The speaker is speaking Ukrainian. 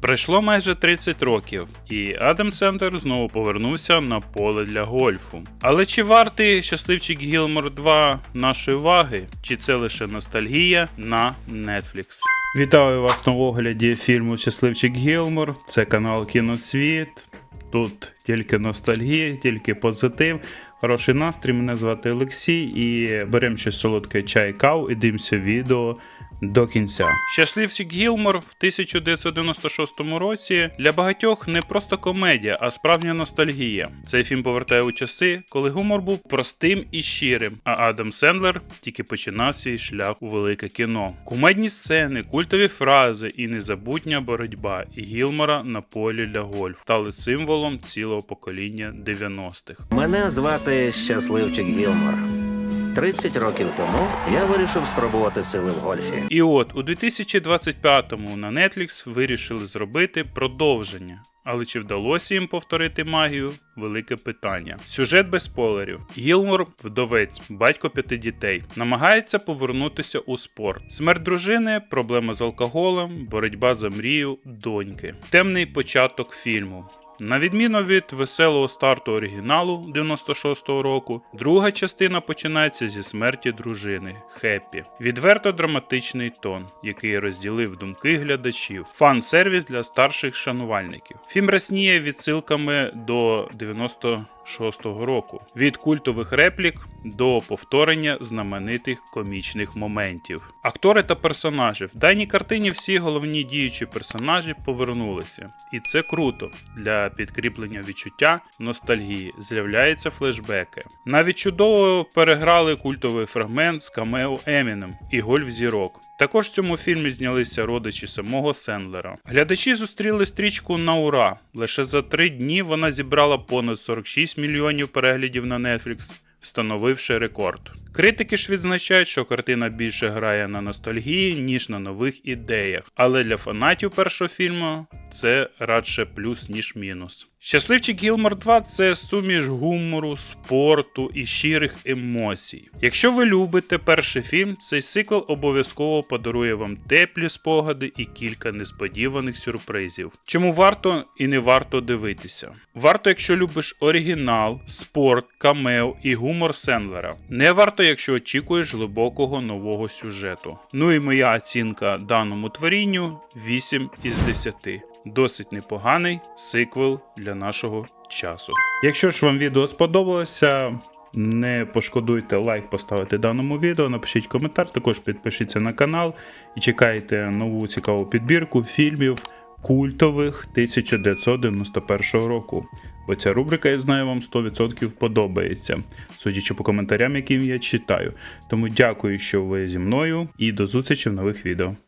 Пройшло майже 30 років, і Адам Сендер знову повернувся на поле для гольфу. Але чи вартий щасливчик Гілмор 2 нашої уваги, чи це лише ностальгія на Netflix? Вітаю вас на огляді фільму Щасливчик Гілмор. Це канал Кіносвіт. Тут тільки ностальгія, тільки позитив, хороший настрій. Мене звати Олексій і беремо щось солодке чай кав і дивимося відео до кінця. Щасливчик Гілмор в 1996 році для багатьох не просто комедія, а справжня ностальгія. Цей фільм повертає у часи, коли гумор був простим і щирим, а Адам Сендлер тільки починав свій шлях у велике кіно. Кумедні сцени, культові фрази і незабутня боротьба і Гілмора на полі для гольф стали символом цілого покоління 90-х. Мене звати Щасливчик Гілмор. 30 років тому я вирішив спробувати сили в гольфі. І от у 2025-му на Netflix вирішили зробити продовження. Але чи вдалося їм повторити магію? Велике питання. Сюжет без спойлерів. Гілмор, вдовець, батько п'яти дітей, намагається повернутися у спорт. Смерть дружини, проблема з алкоголем, боротьба за мрію, доньки. Темний початок фільму. На відміну від веселого старту оригіналу 96-го року, друга частина починається зі смерті дружини Хеппі. Відверто драматичний тон, який розділив думки глядачів. Фан-сервіс для старших шанувальників. Фільм рясніє відсилками до 96-го року. Від культових реплік до повторення знаменитих комічних моментів. Актори та персонажі. В даній картині всі головні діючі персонажі повернулися. І це круто. Для підкріплення відчуття ностальгії з'являються флешбеки. Навіть чудово переграли культовий фрагмент з камео Еміном і гольф зірок. Також в цьому фільмі знялися родичі самого Сендлера. Глядачі зустріли стрічку на ура. Лише за три дні вона зібрала понад 46 мільйонів переглядів на Netflix, встановивши рекорд. Критики ж відзначають, що картина більше грає на ностальгії, ніж на нових ідеях. Але для фанатів першого фільму це радше плюс, ніж мінус. Щасливчик Гілмор 2 це суміш гумору, спорту і щирих емоцій. Якщо ви любите перший фільм, цей сиквел обов'язково подарує вам теплі спогади і кілька несподіваних сюрпризів. Чому варто і не варто дивитися? Варто, якщо любиш оригінал, спорт, камео і гумор Сендлера. Не варто, якщо очікуєш глибокого нового сюжету. Ну і моя оцінка даному творінню 8 із 10 досить непоганий сиквел для нашого часу. Якщо ж вам відео сподобалося, не пошкодуйте лайк поставити даному відео, напишіть коментар, також підпишіться на канал і чекайте нову цікаву підбірку фільмів культових 1991 року. Бо ця рубрика, я знаю, вам 100% подобається, судячи по коментарям, яким я читаю. Тому дякую, що ви зі мною, і до зустрічі в нових відео.